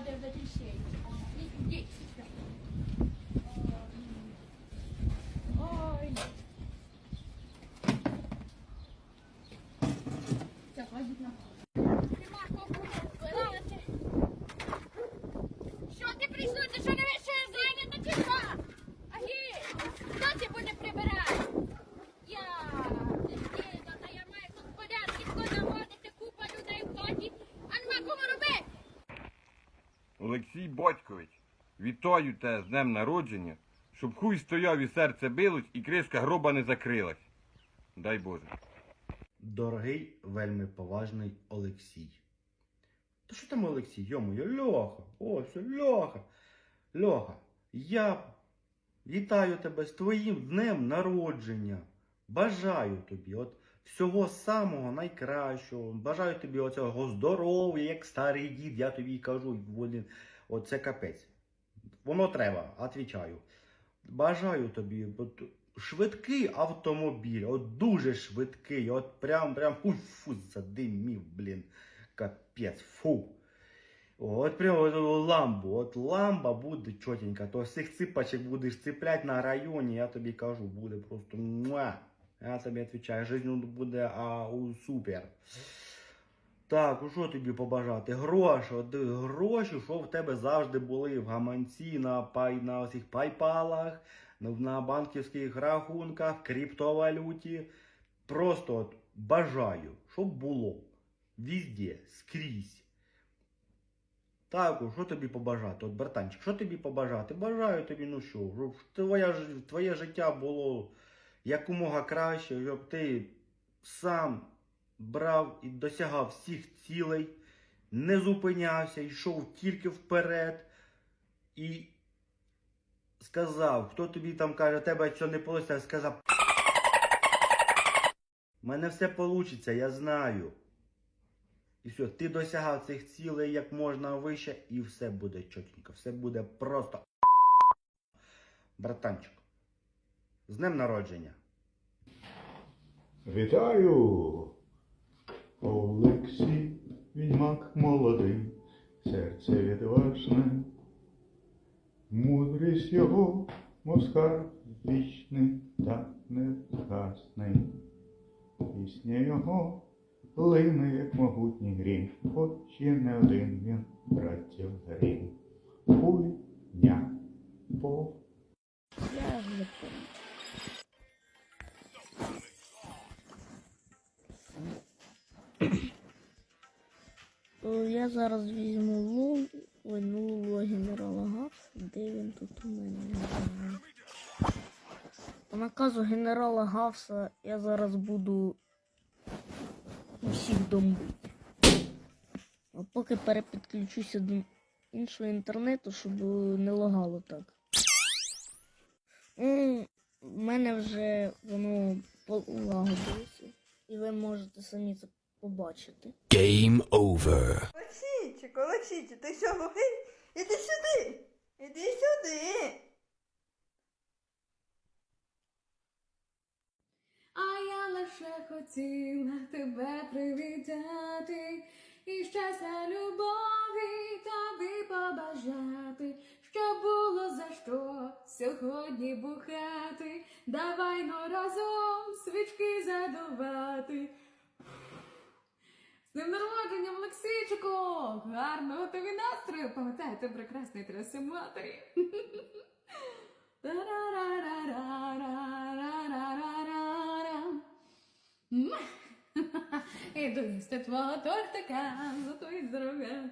odevdeki şey. Ye, Олексій Батькович, вітаю тебе з днем народження, щоб хуй стояв і серце билось, і криска гроба не закрилась. Дай Боже. Дорогий, вельми поважний Олексій. Та що там Олексій? Йому, Льоха, ось Льоха. Льоха, я вітаю тебе з твоїм днем народження. Бажаю тобі от всього самого найкращого. Бажаю тобі оцього здоров'я, як старий дід, я тобі кажу, блін, оце капець. Воно треба, отвічаю. Бажаю тобі от, швидкий автомобіль, от дуже швидкий, от прям прям фу, задимів, блін. Капець, фу. От прям от ламбу, от ламба буде чотенька, то всіх ципачок будеш цеплять на районі, я тобі кажу, буде просто муа. Я тобі відповідаю, жизнь буде а, у, супер. Так, у що тобі побажати? Гроші, от, гроші, що в тебе завжди були в гаманці, на пай, на цих пайпалах, на, на банківських рахунках, криптовалюті. Просто от бажаю, щоб було. Везде, скрізь. Так, що тобі побажати? От, братанчик, що тобі побажати? Бажаю тобі, ну що, щоб твоє, твоє життя було якомога краще, щоб ти сам брав і досягав всіх цілей, не зупинявся, йшов тільки вперед і сказав, хто тобі там каже, тебе що не вийде, сказав. У мене все вийде, я знаю. І все, ти досягав цих цілей як можна вище, і все буде чотенько, все буде просто. Братанчик, з днем народження. Вітаю! Відьмак молодий, серце відважне, мудрість його, москар вічний та невгасний. Пісня його лине, як могутній грім, хоч є не один він, братів грім. Хуйня по. То Я зараз візьму лул, ой, ну генерала Гавс. Де він тут у мене? По наказу генерала Гавса я зараз буду усіх домбити. А поки перепідключуся до іншого інтернету, щоб не лагало так. Ну, в мене вже воно полагодилося, і ви можете самі це побачити. Game over. Олексійчик, Олексійчик, ти що глухий? Іди сюди! Іди сюди! А я лише хотіла тебе привітати і щастя любові тобі побажати, щоб було за що сьогодні бухати. Давай но разом свічки задувати днем народження, Олексійчику! Гарного тобі настрою! Пам'ятаєте прекрасний трансформаторі? Іду їсти твого тортика, за і здоров'я.